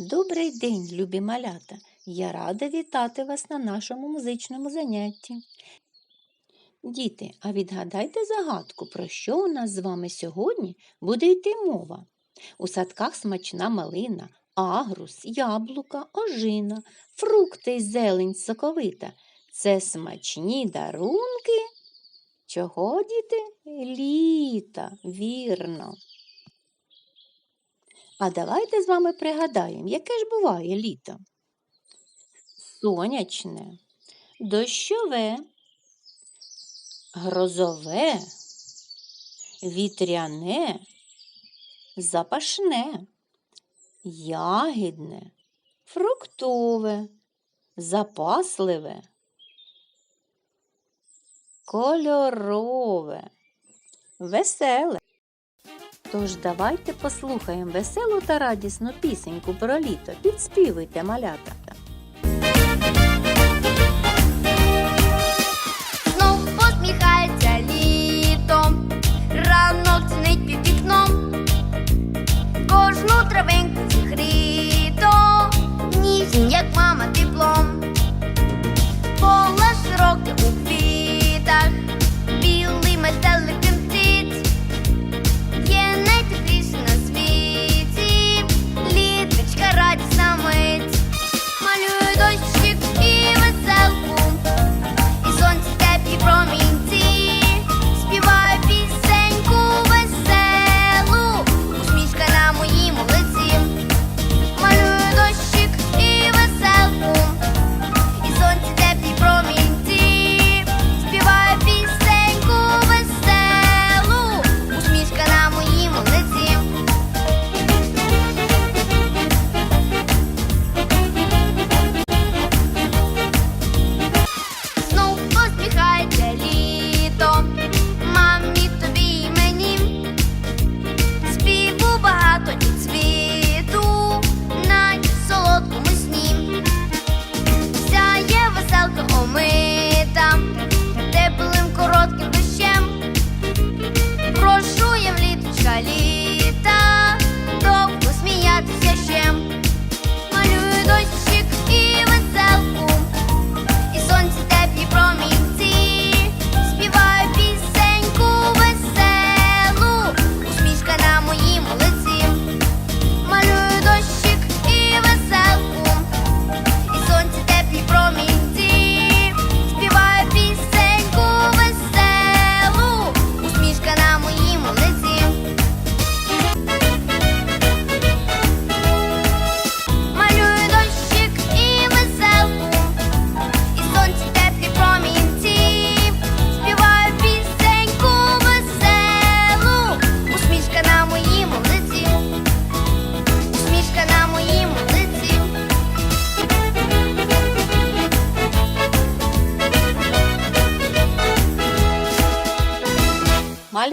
Добрий день, любі малята! Я рада вітати вас на нашому музичному занятті. Діти, а відгадайте загадку, про що у нас з вами сьогодні буде йти мова. У садках смачна малина, агрус, яблука, ожина, фрукти й зелень соковита. Це смачні дарунки. Чого, діти? Літа, вірно. А давайте з вами пригадаємо, яке ж буває літо. Сонячне, дощове, грозове, вітряне, запашне, ягідне, фруктове, запасливе, кольорове, веселе. Тож давайте послухаємо веселу та радісну пісеньку про літо. Підспівуйте малята.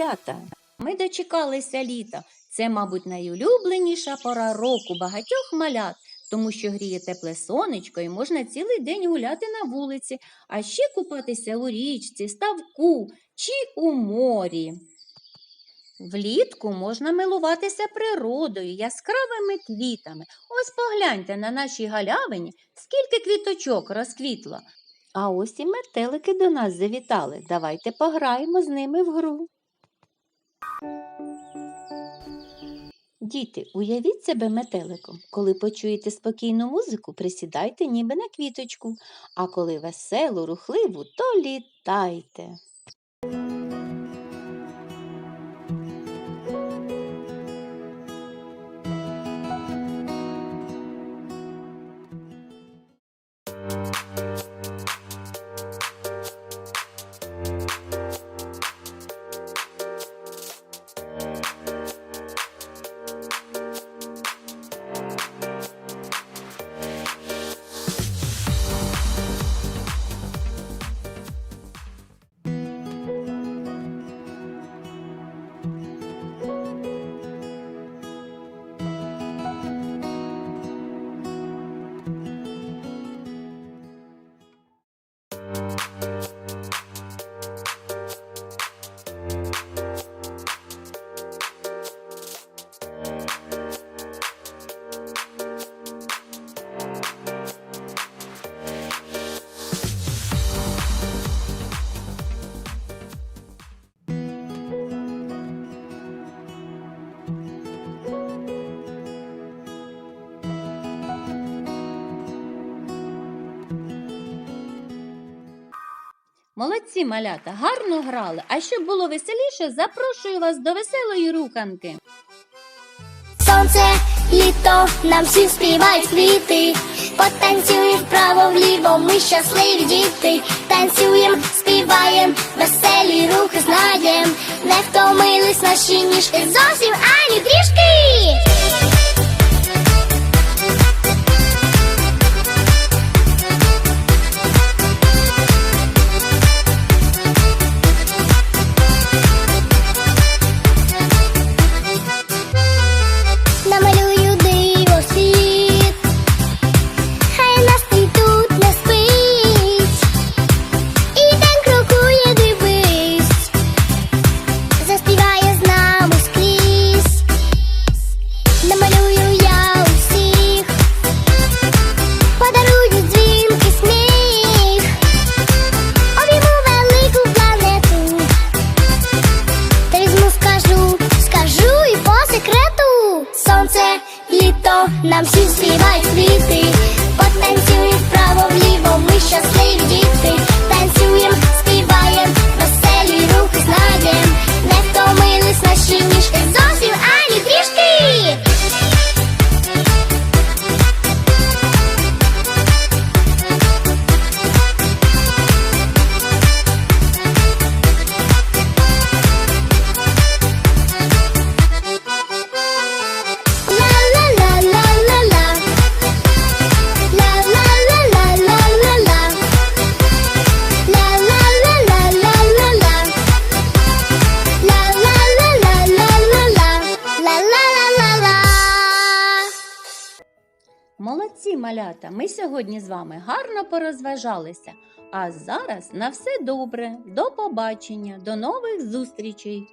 Малята, ми дочекалися літа. Це, мабуть, найулюбленіша пора року багатьох малят, тому що гріє тепле сонечко і можна цілий день гуляти на вулиці, а ще купатися у річці, ставку чи у морі. Влітку можна милуватися природою, яскравими квітами. Ось погляньте на нашій галявині, скільки квіточок розквітло. А ось і метелики до нас завітали. Давайте пограємо з ними в гру. Діти, уявіть себе метеликом. Коли почуєте спокійну музику, присідайте ніби на квіточку, а коли веселу, рухливу, то літайте. Молодці, малята, гарно грали. А щоб було веселіше, запрошую вас до веселої руханки. Сонце, літо, нам всім співають квіти. Потанцюємо вправо вліво, ми щасливі діти. Танцюєм, співаєм, веселі рухи знаєм. Не втомились наші ніжки зовсім ані трішки. Нам всім співають квіти Молодці, малята! Ми сьогодні з вами гарно порозважалися. А зараз на все добре. До побачення, до нових зустрічей!